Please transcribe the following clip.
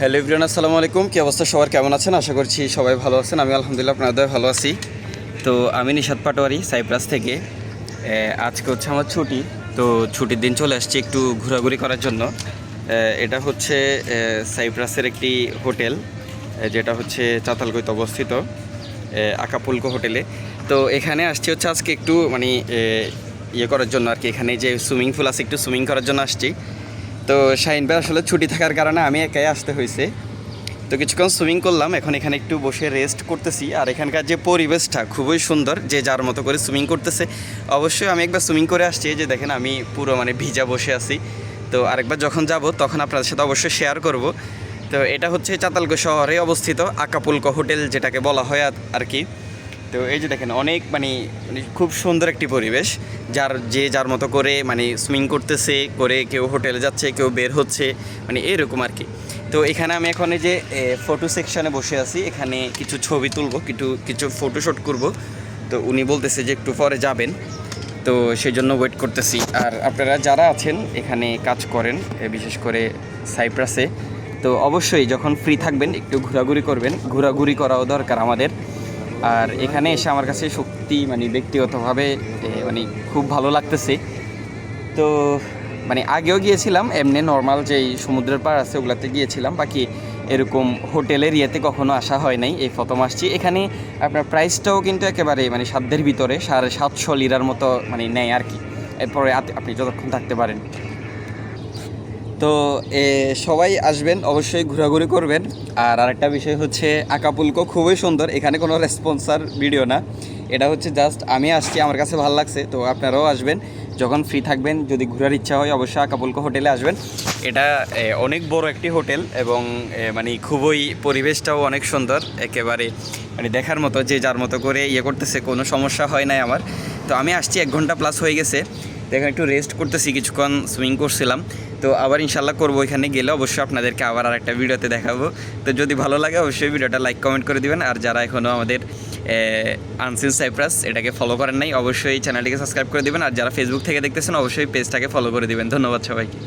Hello ইব্রিয়ান আসসালামু আলাইকুম। কী অবস্থা? সবার কেমন আছেন? আশা করছি সবাই ভালো আছেন। আমি আলহামদুলিল্লাহ আপনাদের ভালো আছি। তো আমি নিশাদ পাটোয়ারি, সাইপ্রাস থেকে। আজকে হচ্ছে আমার ছুটি। তো ছুটির দিন চলে আসছি একটু ঘোরাঘুরি করার জন্য। এটা হচ্ছে সাইপ্রাসের একটি হোটেল যেটা হচ্ছে চাতালগৈতে অবস্থিত আকাপুলকো হোটেলে। তো এখানে আসছি হচ্ছে আজকে একটু মানে ইয়ে করার জন্য আর কি। এখানে যে সুইমিং পুল আছে, একটু সুইমিং করার জন্য আসছি। তো শাহিন ভাই আসলে ছুটি থাকার কারণে আমি একাই আসতে হয়েছে। তো কিছুক্ষণ সুইমিং করলাম, এখন এখানে একটু বসে রেস্ট করতেছি। আর এখানকার যে পরিবেশটা খুবই সুন্দর, যে যার মতো করে সুইমিং করতেছে। অবশ্যই আমি একবার সুইমিং করে আসছি যে দেখেন আমি পুরো মানে ভিজা বসে আছি। তো আরেকবার যখন যাব, তখন আপনাদের সাথে অবশ্যই শেয়ার করব। তো এটা হচ্ছে চাতালগো শহরে অবস্থিত আকাপুলকো হোটেল, যেটাকে বলা হয় আর কি। তো এই যে দেখেন, অনেক মানে মানে খুব সুন্দর একটি পরিবেশ, যার যে যার মতো করে মানে সুইমিং করতেছে, করে কেউ হোটেলে যাচ্ছে, কেউ বের হচ্ছে মানে এরকম আর কি। তো এখানে আমি এখন এই যে ফটো সেকশানে বসে আছি, এখানে কিছু ছবি তুলবো, কিছু কিছু ফটোশ্যুট করব। তো উনি বলতেছে যে একটু পরে যাবেন। তো সেই জন্য ওয়েট করতেছি। আর আপনারা যারা আছেন, এখানে কাজ করেন বিশেষ করে সাইপ্রাসে, তো অবশ্যই যখন ফ্রি থাকবেন, একটু ঘোরাঘুরি করবেন। ঘোরাঘুরি করাও দরকার আমাদের। আর এখানে এসে আমার কাছে সত্যি মানে ব্যক্তিগতভাবে মানে খুব ভালো লাগতেছে। তো মানে আগেও গিয়েছিলাম, এমনি নর্মাল যেই সমুদ্রের পাড় আছে ওগুলাতে গিয়েছিলাম, বাকি এরকম হোটেলের ইয়েতে কখনো আসা হয় নাই, এই প্রথম আসছি। এখানে আপনার প্রাইসটাও কিন্তু একেবারে মানে সাধ্যের ভিতরে, সাড়ে সাতশো লিরার মতো মানে নেয় আর কি। এরপরে আপনি যতক্ষণ থাকতে পারেন। তো এ, সবাই আসবেন অবশ্যই ঘোরাঘুরি করবেন। আর আরেকটা বিষয় হচ্ছে আকাপুলকো খুবই সুন্দর। এখানে কোনো রেসপন্সার ভিডিও না। এটা হচ্ছে জাস্ট আমি আসছি আমার কাছে ভালো লাগছে তো আপনারাও আসবেন। যখন ফ্রি থাকবেন যদি ঘোরার ইচ্ছা হয় অবশ্যই আকাপুলকো হোটেলে আসবেন। এটা অনেক বড় একটি হোটেল এবং মানে খুবই পরিবেশটাও অনেক সুন্দর। একেবারে মানে দেখার মতো যে যার মতো করে ইয়ে করতেছে কোনো সমস্যা হয় নাই আমার। তো আমি আসছি এক ঘণ্টা প্লাস হয়ে গেছে। তো এখন একটু রেস্ট করতেছি, কিছুক্ষণ সুইমিং করছিলাম। তো আবার ইনশাল্লাহ করব এখানে গেলে। অবশ্যই আপনাদেরকে আবার আর একটা ভিডিওতে দেখাবো। তো যদি ভালো লাগে, অবশ্যই ভিডিওটা লাইক কমেন্ট করে দিবেন। আর যারা এখনও আমাদের আনসিন সাইপ্রাস এটাকে ফলো করেন নাই, অবশ্যই চ্যানেলটিকে সাবস্ক্রাইব করে দিবেন। আর যারা ফেসবুক থেকে দেখতেছেন, অবশ্যই পেজটাকে ফলো করে দিবেন। ধন্যবাদ সবাইকে।